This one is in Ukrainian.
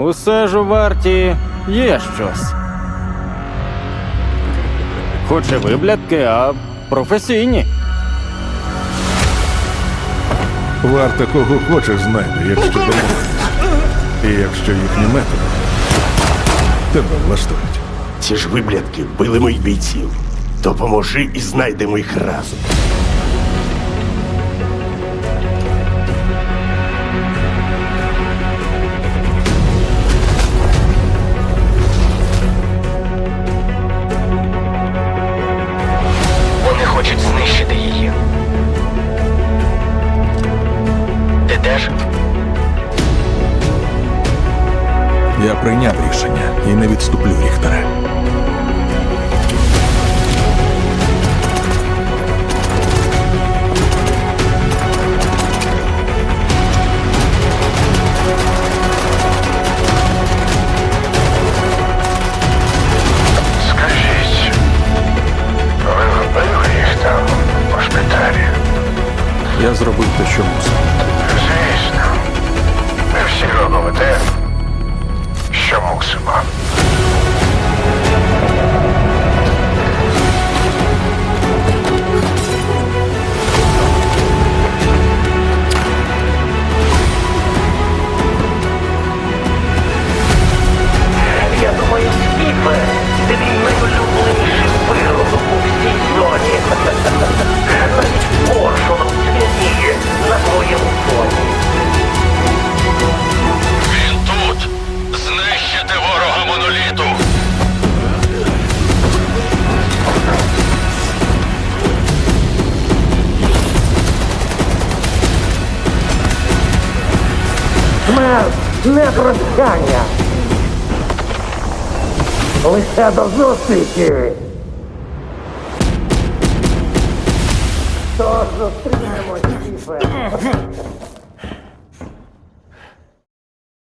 Усе ж у варті є щось. Хоч і виблядки, а професійні. Варта кого хочеш знайде, якщо домовиться. І якщо їхні методи тебе влаштують. Ці ж виблядки вбили моїх бійців. Допоможи і знайдемо їх разом. Я прийняв рішення і не відступлю, Ріхтере. Скажіть, ви їх там у шпиталі? Я зробив те, що мусив. Що Смерть не прощання. Лише до зустрічі. Тож зустрінемось, Скіфе.